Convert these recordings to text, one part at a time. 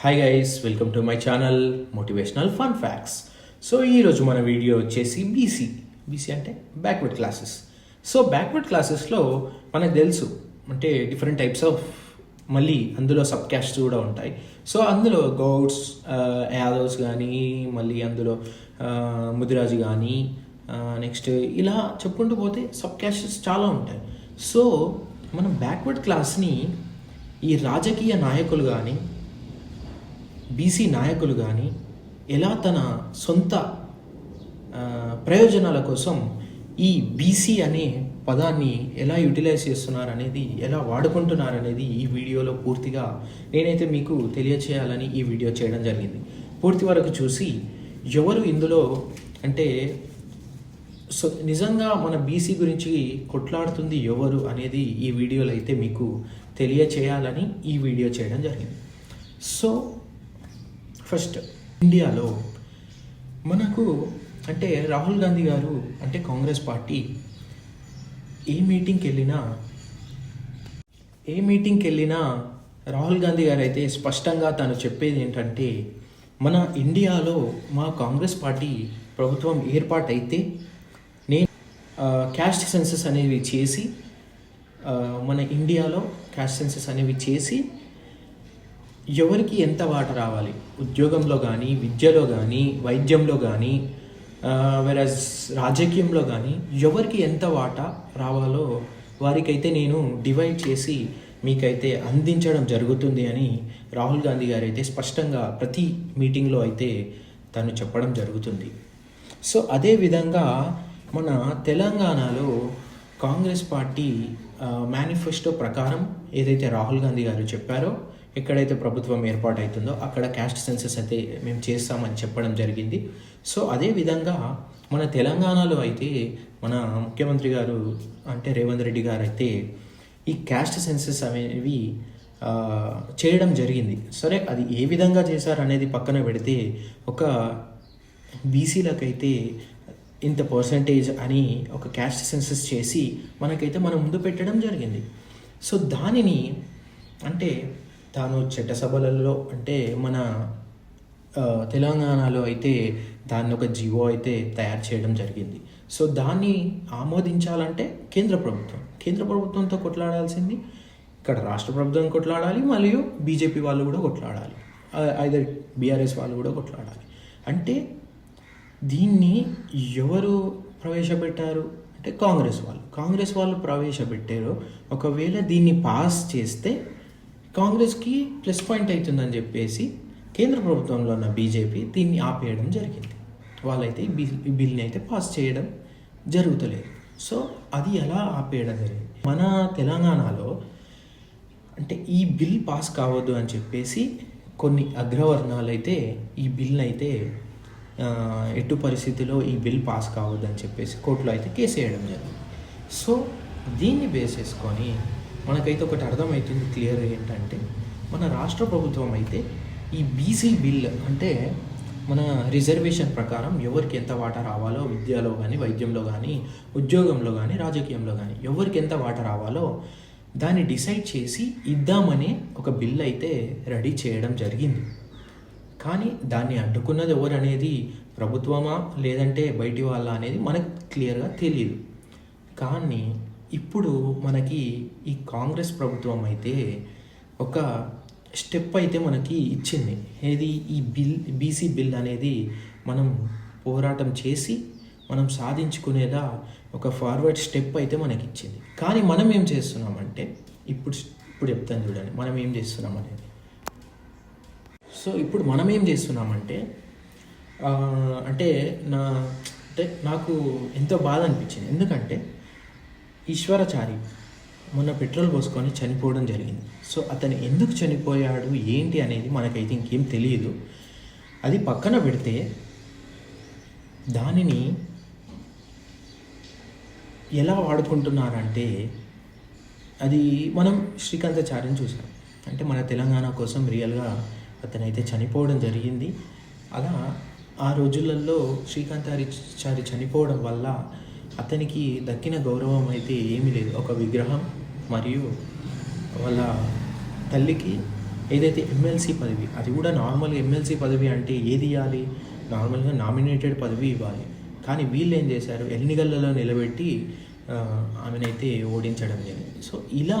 Hi guys welcome to my channel motivational fun facts so ఈరోజు మన video వచ్చేసి BC BC అంటే backward classes so backward క్లాసెస్లో మనకు తెలుసు అంటే డిఫరెంట్ టైప్స్ ఆఫ్ మళ్ళీ అందులో సబ్ క్యాస్ట్స్ కూడా ఉంటాయి. సో అందులో గౌడ్స్ యాదవ్స్ కానీ మళ్ళీ అందులో uh, ముదిరాజు కానీ నెక్స్ట్ uh, ఇలా చెప్పుకుంటూ పోతే సబ్ క్యాస్ట్స్ చాలా ఉంటాయి. సో మనం బ్యాక్వర్డ్ క్లాస్ని ఈ రాజకీయ నాయకులు కానీ బీసీ నాయకులు కానీ ఎలా తన సొంత ప్రయోజనాల కోసం ఈ బీసీ అనే పదాన్ని ఎలా యూటిలైజ్ చేస్తున్నారు అనేది ఎలా వాడుకుంటున్నారు అనేది ఈ వీడియోలో పూర్తిగా నేనైతే మీకు తెలియచేయాలని ఈ వీడియో చేయడం జరిగింది. పూర్తి వరకు చూసి ఎవరు ఇందులో అంటే సో నిజంగా మన బీసీ గురించి కొట్లాడుతుంది ఎవరు అనేది ఈ వీడియోలో అయితే మీకు తెలియచేయాలని ఈ వీడియో చేయడం జరిగింది. సో ఫస్ట్ ఇండియాలో మనకు అంటే రాహుల్ గాంధీ గారు అంటే కాంగ్రెస్ పార్టీ ఏ మీటింగ్కి వెళ్ళినా ఏ మీటింగ్కి వెళ్ళినా రాహుల్ గాంధీ గారు అయితే స్పష్టంగా తను చెప్పేది ఏంటంటే మన ఇండియాలో మా కాంగ్రెస్ పార్టీ ప్రభుత్వం ఏర్పాటైతే నేను క్యాస్ట్ సెన్సెస్ అనేవి చేసి మన ఇండియాలో క్యాస్ట్ సెన్సెస్ అనేవి చేసి ఎవరికి ఎంత వాట రావాలి? ఉద్యోగంలో కానీ విద్యలో కానీ వైద్యంలో కానీ వెరస్ రాజకీయంలో కానీ ఎవరికి ఎంత వాటా రావాలో వారికైతే నేను డివైడ్ చేసి మీకైతే అందించడం జరుగుతుంది అని రాహుల్ గాంధీ గారు అయితే స్పష్టంగా ప్రతి మీటింగ్లో అయితే తను చెప్పడం జరుగుతుంది. సో అదే విధంగా మన తెలంగాణలో కాంగ్రెస్ పార్టీ మేనిఫెస్టో ప్రకారం ఏదైతే రాహుల్ గాంధీ గారు చెప్పారో ఎక్కడైతే ప్రభుత్వం ఏర్పాటు అవుతుందో అక్కడ క్యాస్ట్ సెన్సెస్ అయితే మేము చేస్తామని చెప్పడం జరిగింది. సో అదే విధంగా మన తెలంగాణలో అయితే మన ముఖ్యమంత్రి గారు అంటే రేవంత్ రెడ్డి గారు అయితే ఈ క్యాస్ట్ సెన్సెస్ అనేవి చేయడం జరిగింది. సరే అది ఏ విధంగా చేశారు అనేది పక్కన పెడితే ఒక బీసీలకైతే ఇంత పర్సంటేజ్ అని ఒక క్యాస్ట్ సెన్సెస్ చేసి మనకైతే మన ముందు పెట్టడం జరిగింది. సో దానిని అంటే తాను చట్టసభలలో అంటే మన తెలంగాణలో అయితే దాన్ని ఒక జీవో అయితే తయారు చేయడం జరిగింది. సో దాన్ని ఆమోదించాలంటే కేంద్ర ప్రభుత్వం. కేంద్ర ప్రభుత్వంతో కొట్లాడాల్సింది ఇక్కడ రాష్ట్ర ప్రభుత్వం కొట్లాడాలి మరియు బీజేపీ వాళ్ళు కూడా కొట్లాడాలి. ఐదర్ బీఆర్ఎస్ వాళ్ళు కూడా కొట్లాడాలి. అంటే దీన్ని ఎవరు ప్రవేశపెట్టారు? అంటే కాంగ్రెస్ వాళ్ళు. కాంగ్రెస్ వాళ్ళు ప్రవేశపెట్టారు. ఒకవేళ దీన్ని పాస్ చేస్తే కాంగ్రెస్కి ప్లస్ పాయింట్ అవుతుందని చెప్పేసి కేంద్ర ప్రభుత్వంలో ఉన్న బీజేపీ దీన్ని ఆపేయడం జరిగింది. వాళ్ళైతే ఈ బిల్ ఈ బిల్ని అయితే పాస్ చేయడం జరుగుతలేదు. సో అది ఎలా ఆపేయడం జరిగింది? మన తెలంగాణలో అంటే ఈ బిల్ పాస్ కావద్దు అని చెప్పేసి కొన్ని అగ్రవర్ణాలు అయితే ఈ బిల్ని అయితే ఎటు పరిస్థితిలో ఈ బిల్ పాస్ కావద్దు అని చెప్పేసి కోర్టులో అయితే కేసు వేయడం జరిగింది. సో దీన్ని బేస్ చేసుకొని మనకైతే ఒకటి అర్థమవుతుంది క్లియర్ ఏంటంటే మన రాష్ట్ర ప్రభుత్వం అయితే ఈ బీసీ బిల్ అంటే మన రిజర్వేషన్ ప్రకారం ఎవరికి ఎంత వాటా రావాలో విద్యలో కానీ వైద్యంలో కానీ ఉద్యోగంలో కానీ రాజకీయంలో కానీ ఎవరికి ఎంత వాటా రావాలో దాన్ని డిసైడ్ చేసి ఇద్దామనే ఒక బిల్ అయితే రెడీ చేయడం జరిగింది. కానీ దాన్ని అడ్డుకున్నది ఎవరు అనేది ప్రభుత్వమా లేదంటే బయటి వాళ్ళ అనేది మనకు క్లియర్గా తెలియదు కానీ ఇప్పుడు మనకి ఈ కాంగ్రెస్ ప్రభుత్వం అయితే ఒక స్టెప్ అయితే మనకి ఇచ్చింది. ఏది? ఈ బిల్ బీసీ బిల్ అనేది మనం పోరాటం చేసి మనం సాధించుకునేలా ఒక ఫార్వర్డ్ స్టెప్ అయితే మనకి ఇచ్చింది. కానీ మనం ఏం చేస్తున్నామంటే ఇప్పుడు ఇప్పుడు చెప్తాను చూడండి. మనం ఏం చేస్తున్నాం అనేది సో ఇప్పుడు మనం ఏం చేస్తున్నామంటే అంటే నా అంటే నాకు ఎంతో బాధ అనిపించింది. ఎందుకంటే ఈశ్వరాచారి మొన్న పెట్రోల్ పోసుకొని చనిపోవడం జరిగింది. సో అతను ఎందుకు చనిపోయాడు? ఏంటి అనేది మనకైతే ఇంకేం తెలియదు. అది పక్కన పెడితే దానిని ఎలా వాడుకుంటున్నారంటే అది మనం శ్రీకాంతాచార్యని చూసాం. అంటే మన తెలంగాణ కోసం రియల్గా అతనైతే చనిపోవడం జరిగింది. అలా ఆ రోజులలో శ్రీకాంతాచారి చనిపోవడం వల్ల అతనికి దక్కిన గౌరవం అయితే ఏమీ లేదు. ఒక విగ్రహం మరియు వాళ్ళ తల్లికి ఏదైతే ఎమ్మెల్సీ పదవి అది కూడా నార్మల్ ఎమ్మెల్సీ పదవి అంటే ఏది ఇవ్వాలి? నార్మల్గా నామినేటెడ్ పదవి ఇవ్వాలి. కానీ వీళ్ళు ఏం చేశారు? ఎన్నికలలో నిలబెట్టి ఆమెనైతే ఓడించడం జరిగింది. సో ఇలా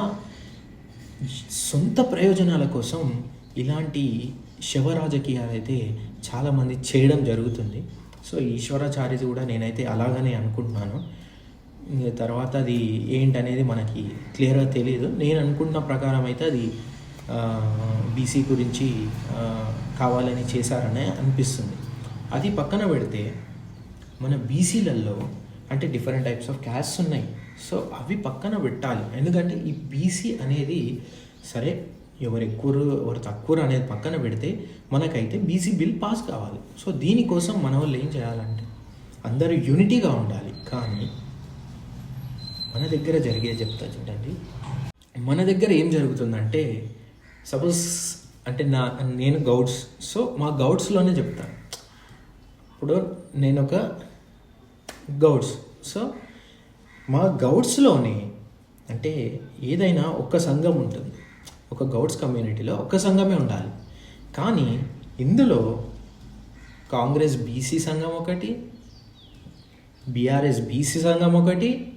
సొంత ప్రయోజనాల కోసం ఇలాంటి శవ రాజకీయాలు అయితే చాలామంది చేయడం జరుగుతుంది. సో ఈశ్వరాచార్యది కూడా నేనైతే అలాగనే అనుకుంటున్నాను. తర్వాత అది ఏంటనేది మనకి క్లియర్గా తెలియదు నేను అనుకుంటున్న ప్రకారం అయితే అది బీసీ గురించి కావాలని చేశారనే అనిపిస్తుంది. అది పక్కన పెడితే మన బీసీలలో అంటే డిఫరెంట్ టైప్స్ ఆఫ్ క్యాస్ట్ ఉన్నాయి. సో అవి పక్కన పెట్టాలి. ఎందుకంటే ఈ బీసీ అనేది సరే ఎవరు ఎక్కువ ఎవరు తక్కువ అనేది పక్కన పెడితే మనకైతే బీసీ బిల్ పాస్ కావాలి. సో దీనికోసం మన వాళ్ళు ఏం చేయాలంటే అందరూ యూనిటీగా ఉండాలి. కానీ మన దగ్గర జరిగే చెప్తా చూడండి. మన దగ్గర ఏం జరుగుతుందంటే సపోజ్ అంటే నా నేను గౌడ్స్. సో మా గౌడ్స్లోనే చెప్తాను ఇప్పుడు నేను ఒక గౌడ్స్. సో మా గౌడ్స్లోనే అంటే ఏదైనా ఒక్క సంఘం ఉంటుంది. ఒక గౌడ్స్ కమ్యూనిటీలో ఒక సంఘమే ఉండాలి. కానీ ఇందులో కాంగ్రెస్ బీసీ సంఘం ఒకటి బీఆర్ఎస్ బీసీ సంఘం ఒకటి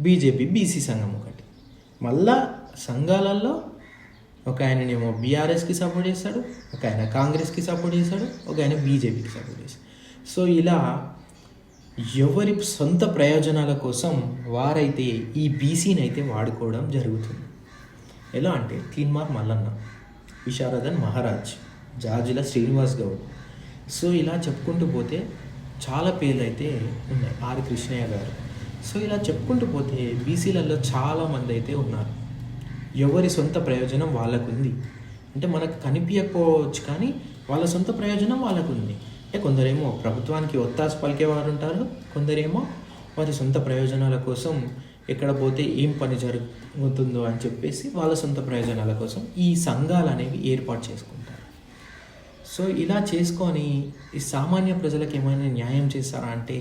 బీజేపీ బీసీ సంఘం ఒకటి. మళ్ళా సంఘాలలో ఒక ఆయననేమో బీఆర్ఎస్కి సపోర్ట్ చేస్తాడు ఒక ఆయన కాంగ్రెస్కి సపోర్ట్ చేస్తాడు ఒక ఆయన బీజేపీకి సపోర్ట్ చేస్తాడు. సో ఇలా ఎవరి సొంత ప్రయోజనాల కోసం వారైతే ఈ బీసీని అయితే వాడుకోవడం జరుగుతుంది. ఎలా అంటే తీన్మార్ మల్లన్న విశారదన్ మహారాజ్ జార్జిల శ్రీనివాస్ గౌడ్. సో ఇలా చెప్పుకుంటూ పోతే చాలా పేర్లు అయితే ఉన్నాయి. ఆర్ కృష్ణయ్య గారు. సో ఇలా చెప్పుకుంటూ పోతే బీసీలలో చాలామంది అయితే ఉన్నారు. ఎవరి సొంత ప్రయోజనం వాళ్ళకు ఉంది అంటే మనకు కనిపించకపోవచ్చు కానీ వాళ్ళ సొంత ప్రయోజనం వాళ్ళకుంది. అంటే కొందరేమో ప్రభుత్వానికి ఒత్తాసు పలికేవారు ఉంటారు కొందరేమో వారి సొంత ప్రయోజనాల కోసం ఎక్కడ పోతే ఏం పని జరుగుతుందో అని చెప్పేసి వాళ్ళ సొంత ప్రయోజనాల కోసం ఈ సంఘాలు అనేవి ఏర్పాటు చేసుకుంటారు. సో ఇలా చేసుకొని ఈ సామాన్య ప్రజలకు ఏమైనా న్యాయం చేస్తారా అంటే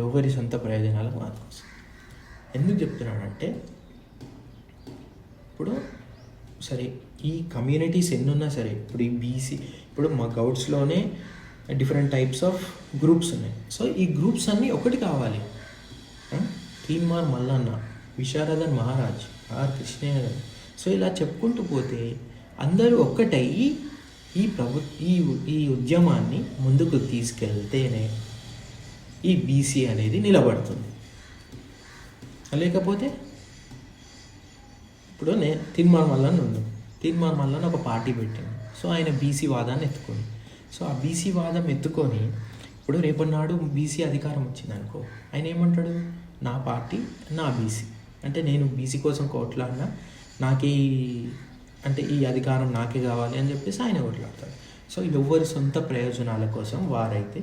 ఎవరి సొంత ప్రయోజనాలకు వాళ్ళ కోసం? ఎందుకు చెప్తున్నానంటే ఇప్పుడు సరే ఈ కమ్యూనిటీస్ ఎన్నున్నా సరే ఇప్పుడు ఈ బీసీ ఇప్పుడు మా గౌడ్స్లోనే డిఫరెంట్ టైప్స్ ఆఫ్ గ్రూప్స్ ఉన్నాయి. సో ఈ గ్రూప్స్ అన్నీ ఒకటి కావాలి. తీన్మార్ మల్లన్న విశారదన్ మహారాజ్ ఆర్. కృష్ణయ్య సో ఇలా చెప్పుకుంటూ పోతే అందరూ ఒక్కటై ఈ ప్రభు ఈ ఈ ఉద్యమాన్ని ముందుకు తీసుకెళ్తేనే ఈ బీసీ అనేది నిలబడుతుంది. లేకపోతే ఇప్పుడు నేను తిన్మార్ మల్లన్న ఉంది. తిన్మార్ మల్లన్న ఒక పార్టీ పెట్టింది. సో ఆయన బీసీ వాదాన్ని ఎత్తుకొని. సో ఆ బీసీ వాదం ఎత్తుకొని ఇప్పుడు రేపటి నాడు బీసీ అధికారం వచ్చింది అనుకో ఆయన ఏమంటాడు? నా పార్టీ నా బీసీ. అంటే నేను బీసీ కోసం కొట్లాడినా నాకే ఈ- అంటే ఈ అధికారం నాకే కావాలి అని చెప్పేసి ఆయన కొట్లాడతాడు. సో ఎవరి సొంత ప్రయోజనాల కోసం వారైతే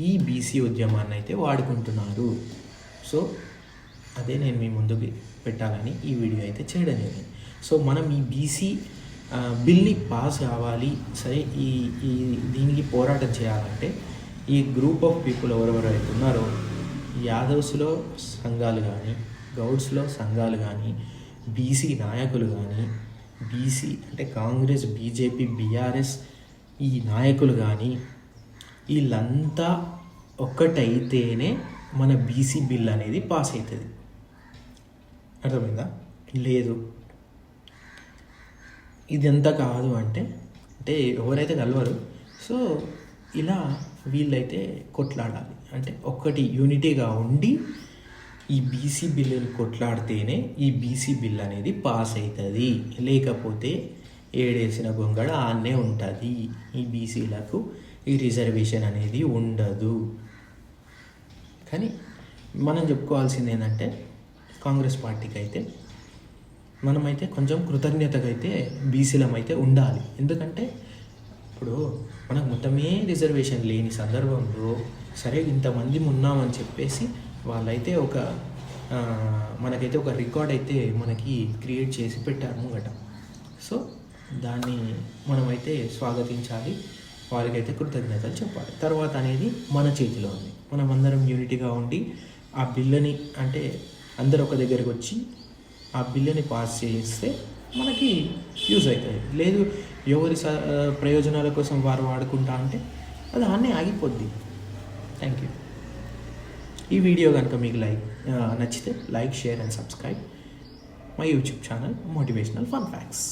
ఈ బీసీ ఉద్యమాన్ని అయితే వాడుకుంటున్నారు. సో అదే నేను మీ ముందుకు పెట్టాలని ఈ వీడియో అయితే చేయడం జరిగింది. సో మనం ఈ బీసీ బిల్ని పాస్ కావాలి సరే ఈ ఈ దీనికి పోరాటం చేయాలంటే ఈ గ్రూప్ ఆఫ్ పీపుల్ ఎవరెవరైతే ఉన్నారో యాదవ్స్లో సంఘాలు కానీ గౌడ్స్లో సంఘాలు కానీ బీసీ నాయకులు కానీ బీసీ అంటే కాంగ్రెస్ బీజేపీ బీఆర్ఎస్ ఈ నాయకులు కానీ వీళ్ళంతా ఒక్కటైతేనే మన బీసీ బిల్ అనేది పాస్ అవుతుంది అర్థమైందా? లేదు. ఇదంతా కాదు అంటే అంటే ఎవరైతే కలవరు సో ఇలా వీళ్ళైతే కొట్లాడాలి. అంటే ఒక్కటి యూనిటీగా ఉండి ఈ బీసీ బిల్లుని కొట్లాడితేనే ఈ బీసీ బిల్ అనేది పాస్ అవుతుంది లేకపోతే ఏడేసిన గొంగడ ఆన్నే ఉంటుంది. ఈ బీసీలకు ఈ రిజర్వేషన్ అనేది ఉండదు. కానీ మనం చెప్పుకోవాల్సింది ఏంటంటే కాంగ్రెస్ పార్టీకి అయితే మనమైతే కొంచెం కృతజ్ఞతగా అయితే బీసీలం అయితే ఉండాలి. ఎందుకంటే ఇప్పుడు మనకు మొత్తమే రిజర్వేషన్ లేని సందర్భంలో సరే ఇంతమంది ఉన్నామని చెప్పేసి వాళ్ళైతే ఒక మనకైతే ఒక రికార్డ్ అయితే మనకి క్రియేట్ చేసి పెట్టారు ముంగట సో దాన్ని మనమైతే స్వాగతించాలి. వారికైతే కృతజ్ఞతలు చెప్పాలి. తర్వాత అనేది మన చేతిలో ఉంది. మనం అందరం యూనిటీగా ఉండి ఆ బిల్లుని అంటే అందరు ఒక దగ్గరికి వచ్చి ఆ బిల్లుని పాస్ చేస్తే మనకి యూజ్ అవుతుంది. లేదు ఎవరి స ప్రయోజనాల కోసం వారు వాడుకుంటా అంటే అది అన్నీ ఆగిపోద్ది. థ్యాంక్ యూ ఈ వీడియో కనుక మీకు లైక్ నచ్చితే like share and subscribe. My YouTube channel motivational fun facts.